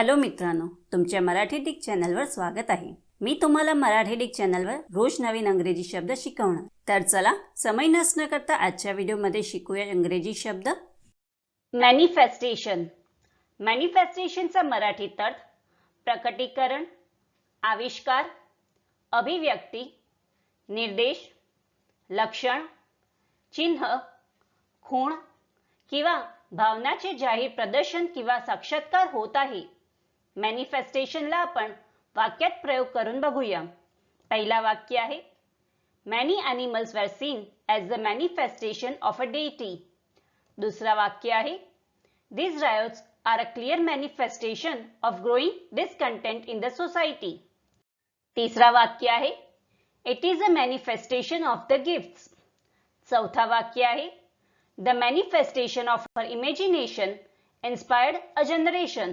Hello मित्रांनो तुमच्या Marathi Dick चॅनलवर स्वागत आहे. मी तुम्हाला मराठी डिक चॅनलवर रोज नवीन अंग्रेजी शब्द शिकवणार. तर चला समय नसणं करता आजच्या व्हिडिओमध्ये शिकूया इंग्रजी शब्द. मॅनिफेस्टेशन. मॅनिफेस्टेशनचा मराठीत अर्थ प्रकटीकरण आविष्कार अभिव्यक्ती निर्देश लक्षण चिन्ह खूण किंवा भावनाचे जाहीर प्रदर्शन किंवा साक्षात्कार होत आहे. मॅनिफेस्टेशनला आपण वाक्यात प्रयोग करून बघूया पहिला वाक्य आहे many animals were seen as the manifestation of a deity दुसरं वाक्य आहे this riots are a clear manifestation of growing discontent in the society तिसरा वाक्य आहे it is a manifestation of the gifts चौथा वाक्य आहे the manifestation of her imagination inspired a generation